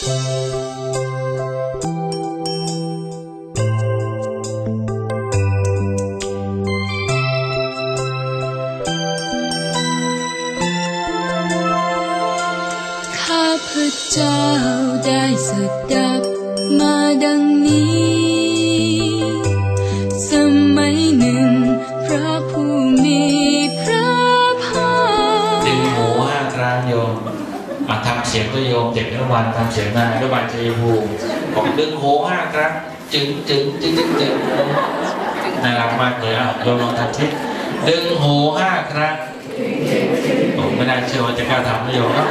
ข้าพเจ้าได้สดับมาดังนี้ เสียงตัวโยมเด็กอนุบาลทำเสียงนายอนุบาลชัยภูมิบอกดึงหูห้าครั้งจึงจึงจึงจึงจึงน่ารักมากเลยอะโยมลองทำสิดึงหูห้าครั้งผมไม่น่าเชื่อว่าจะกล้าทำนะโยมเนาะ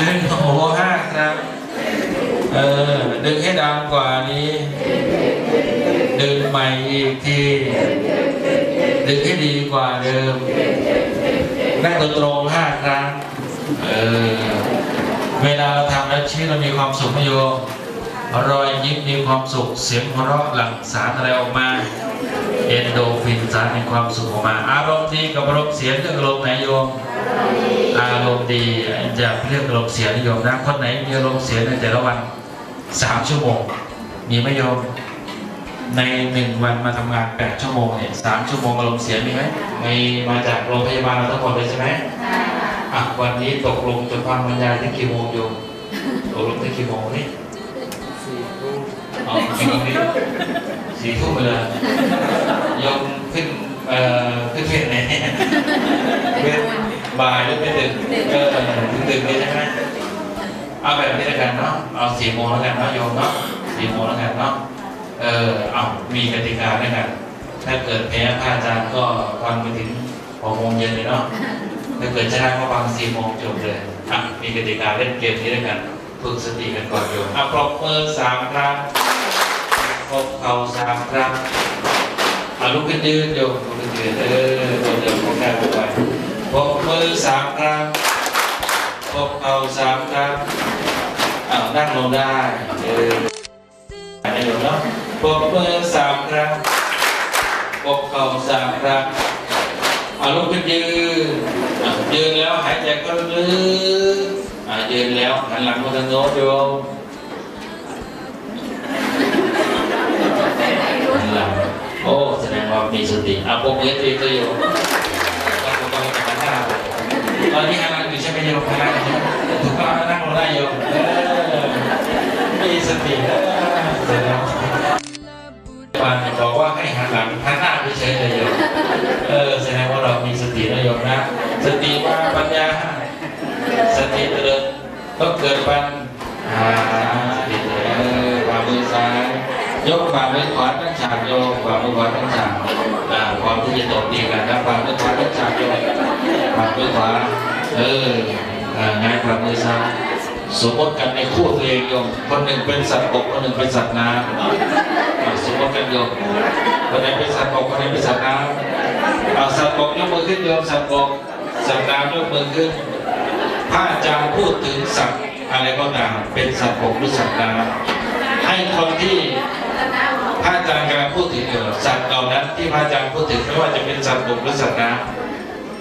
ดึงหูห้าครั้งเออดึงให้ดังกว่านี้ ดึงใหม่อีกทีดึงให้ดีกว่าเดิมนั่งตรงห้าครั้ง เออเวลาเราทำแล้วชีวิตเรามีความสุขไหมโยรอยยิ้มมีความสุขเสียงหัวเราะหลั่งสารอะไรออกมา เอนโดฟินสารแห่งความสุขออกมา อารมณ์ดีกับอารมณ์เสียเรื่องอารมณ์ไหนโยม อารมณ์ดีจะเรื่องอารมณ์เสียนิยมนะคนไหนมีอารมณ์เสียในแต่ละวันสามชั่วโมงมีไหมโยมในหนึ่งวันมาทำงานแปดชั่วโมงเนี่ยสามชั่วโมงอารมณ์เสียมีไหมมีมาจากโรงพยาบาลเราทั้งหมดเลยใช่ไหม อะวันนี้ตกลงจะฟังบรรยายที่กี่โมงโยมตกลงที่กี่โมงนี่อ๋อกี่โมงนี่สี่ทุ่มเลยโยมขึ้นเอ่อขึ้นเพจไหนเนี่ยเพจบ่ายหรือเพจดึกเออถึงดึกเลยใช่ไหมเอาแบบนี้แล้วกันเนาะเอาสี่โมงแล้วกันเนาะโยมเนาะสี่โมงแล้วกันเนาะเออเอามีกติกาด้วยกันถ้าเกิดแพ้พระอาจารย์ก็ฟังไปถึงหกโมงเย็นเลยเนาะ ถ้าเกิดชนะก็ฟังสี่โมงจบเลยอะมีกติกาเล่นเกมนี้ด้วยกันฝึกสติกันก่อนโยมอะปรบมือสามครั้งปรบเข่าสามครั้งอะลุกขึ้นยืนโยมลุกขึ้นยืนเออตัวเดิมของการไปปรบมือสามครั้งปรบเข่าสามครั้งอะนั่งลงได้เออให้โยมเนาะปรบมือสามครั้งปรบเข่าสามครั้งเอาลุกขึ้นยืนอะ ยืนแล้วหายใจก็ลึกอะยืนแล้วหันหลังมาทางโน้นโยมหันหลังโอ้แสดงว่ามีสติอะปรบมือตีตัวโยมแล้วก็ต้องหันหน้าตอนนี้หันหลังอยู่ใช่ไหมโยมหันหลังอยู่ใช่ไหมถูกต้องนั่งลงได้โยมมีสติเออเสร็จแล้วปานบอกว่าให้หันหลังหันหน้าไปเฉยเลยโยมเออแสดงว่าเรามีสตินะโยมนะ สติมาปัญญา สติเจริญต้องเกิดปัญหาสติเจริญเออฝ่ามือซ้าย ยกฝ่ามือขวาตั้งฉากโยมฝ่ามือขวาตั้งฉากอ่ามที่จะตบตีกันนะฝ่ามือขวาตั้งฉากโยมฝ่ามือขวาเอออ่างานฝ่ามือซ้ายสมมติกันในคู่ตัวเองโยมคนหนึ่งเป็นสัตว์บกคนหนึ่งเป็นสัตว์น้ำสมมติกันโยมคนไหนเป็นสัตว์บกคนไหนเป็นสัตว์น้ำสัตว์บกยกมือขึ้นโยมสัตว์บก สัตว์ามด้วยมือขึ้นถ้าจะพูดถึงสัตว์อะไรก็ตามเป็นสัตว์บกหรือสัตว์นาให้คนที่พระอาจารย์การพูดถึงสัตว์เหล่านั้นที่พระอาจารย์พูดถึงไม่ว่าจะเป็นสัตว์บกหรือสัตว์นา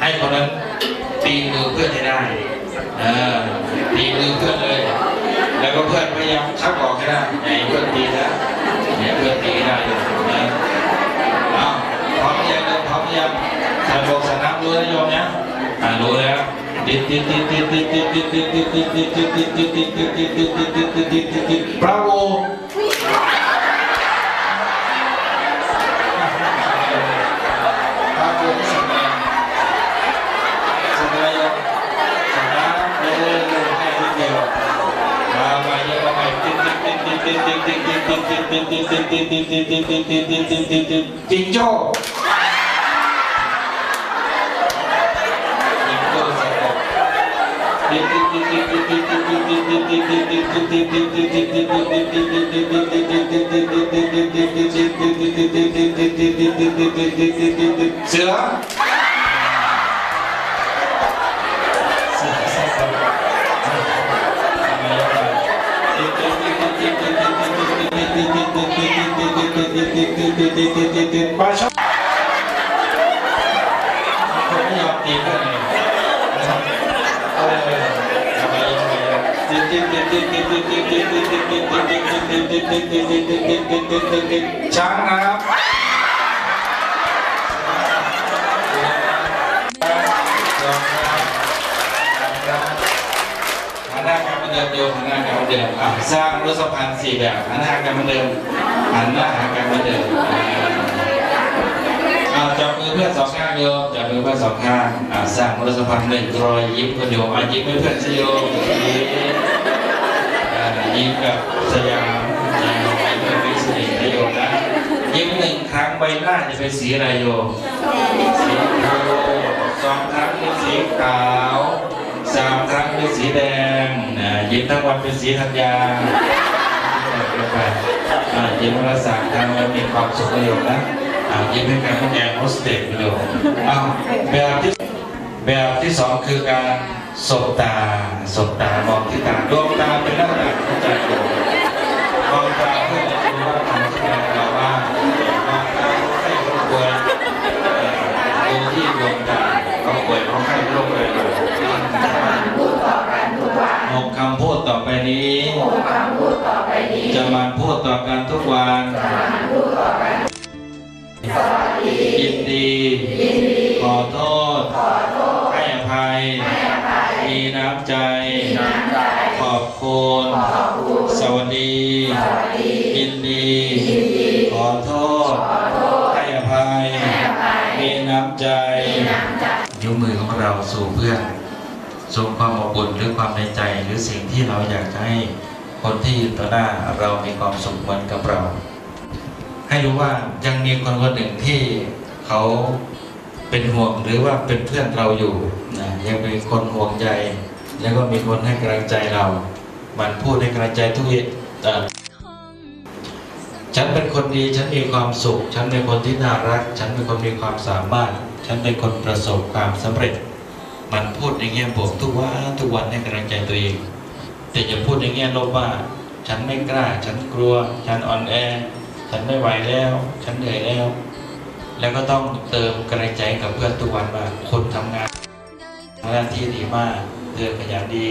ให้คนนั้นตีมือเพื่อนให้ได้ตีมือเพื่อนเลย แล้วก็เพื่อนพยายามชักออกให้ได้ไอ้เพื่อนตีนะเนเพื่อนตีได้เลยนะพร้อมยังพร้อมยังสัตว์กสัตว์นาำรู้นะโยมนะ Allora Bravo! Tinjo! C'est là Baixa รับหันหน้ากันเหมือนเดิมโยมหันหน้ากันเหมือนเดิมอะสร้างรถสะพานสี่แบบหันหน้ากันเหมือนเดิมหันหน้าหากันเหมือนเดิมอ่าจับมือเพื่อนสองข้างโยมจับมือเพื่อนสองข้างอ่าสร้างรถสะพานหนึ่งรอยยิ้มกันโยมอะยิ้มให้เพื่อนสิโยม ยิ้มกับสยามยิ้มเพื่อนวิสิตนะโยนะยิ้มหนึ่งครั้งใบหน้าจะเป็นสีอะไรโยสีเทาสองครั้งเป็นสีขาวสามครั้งเป็นสีแดงนะยิ้มทั้งวันเป็นสีธัญญาไปยิ้มละสามครั้งแล้วมีความสุขประโยชน์นะยิ้มให้กันพวกแอร์โฮสเตสประโยชน์อ้าวแบบที่ แบบที่สองคือการสบตาสบตามองที่ตาดวงตาเป็นหน้าต่างของใจโยมมองตาเพื่อจะดูว่าทำที่เราบ้างมองตาให้คนป่วยดูที่ดวงตาเขาป่วยเขาไข้โรคอะไรมาหกคำพูดต่อไปนี้จะมันพูดต่อกันทุกวันยินดี ขอโทษให้อ มีน้ำใจ ขอบคุณ สวัสดี ยินดี ขอโทษ ให้อภัย มีน้ำใจ นิ้วมือของเราสู่เพื่อนส่งความอบอุ่นหรือความในใจ หรือสิ่งที่เราอยากจะให้คนที่อยู่ต่อหน้าเรามีความสุขเหมือนกับเรา ให้รู้ว่ายังมีคนคนหนึ่งที่เขาเป็นห่วงหรือว่าเป็นเพื่อนเราอยู่นะ ยังมีคนห่วงใจแล้วก็มีคนให้กำลังใจเรา มันพูดให้กำลังใจทุกเอ่ฉันเป็นคนดี ฉันมีความสุข ฉันเป็นคนที่น่ารัก ฉันเป็นคนมีความสามารถ ฉันเป็นคนประสบความสำเร็จ มันพูดในแง่บวกทุกวันทุกวันให้กำลังใจตัวเอง แต่อย่าพูดในแง่ลบว่า ฉันไม่กล้า ฉันกลัว ฉันอ่อนแอ ฉันไม่ไหวแล้ว ฉันเหนื่อยแล้ว แล้วก็ต้องเติมกำลังใจกับเพื่อนทุกวันว่าคนทำงาน หน้าที่ดีมาก เธอขยันดี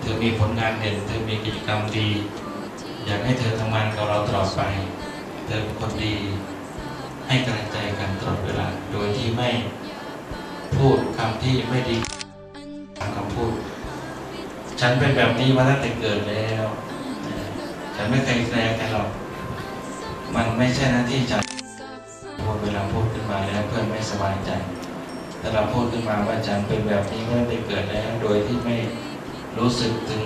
เธอมีผลงานเด่น เธอมีกิจกรรมดี อยากให้เธอทำงานกับเราตลอดไป เธอเป็นคนดี ให้กำลังใจกันตลอดเวลา โดยที่ไม่พูดคำที่ไม่ดีตามคำพูด ฉันเป็นแบบนี้มาตั้งแต่เกิดแล้ว ฉันไม่เคยแสดงใครหรอก มันไม่ใช่หน้าที่ฉันพูดเวลาพูดขึ้นมาแล้วเพื่อนไม่สบายใจ แต่เราพูดขึ้นมาว่าฉันเป็นแบบนี้มาตั้เกิดแล้ว โดยที่ไม่รู้สึกถึง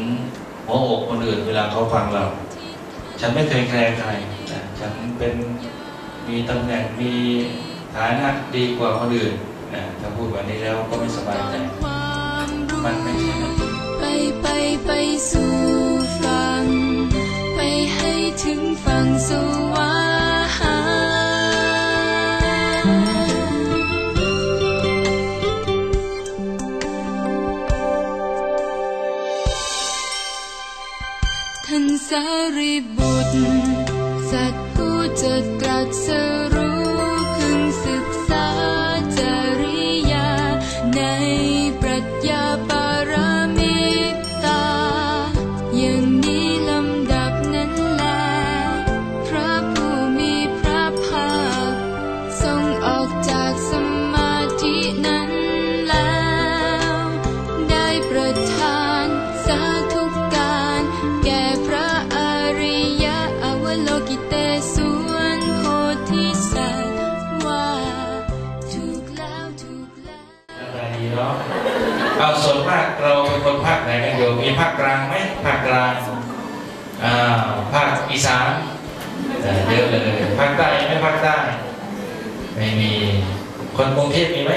หัวอกคนอื่นเวลาเขาฟังเรา ฉันไม่เคยแคร์ใครนะฉันเป็นมีตำแหน่งมีฐานะดีกว่าคนอื่นนะถ้าพูดแบบนี้แล้วก็ไม่สบายใจมันไม่ใช่ไปไปไปสู่ฝั่งไปให้ถึงฝั่งสวรรค์ ท่านสา เตสวนโพธิสัตว์ว่าถูกแล้วถูกแล้วอะไรดีเนาะเอาส่วนมากเราเป็นคนภาคไหนกันอยู่มีภาคกลางไหมภาคกลางอ่าภาคอีสานเออเยอะเลยภาคใต้ไม่ภาคใต้ไม่มีคนกรุงเทพมีไหม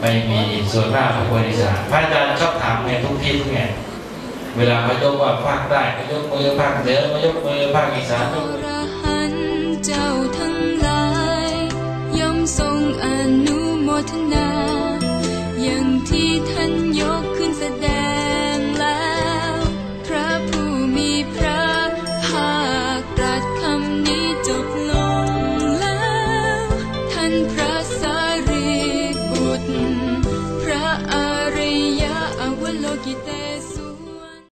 ไม่มีส่วนมากเป็นคนอีสานพระอาจารย์ชอบถามในทุกที่ทุกแห่ง เวลามายกว่าภาคใต้มายกมือภาคเหนือมายกมือภาคอีสานยอกมือรหันต์เจ้าทั้งหลายย่อมทรงอนุโมทนาอย่างที่ท่าน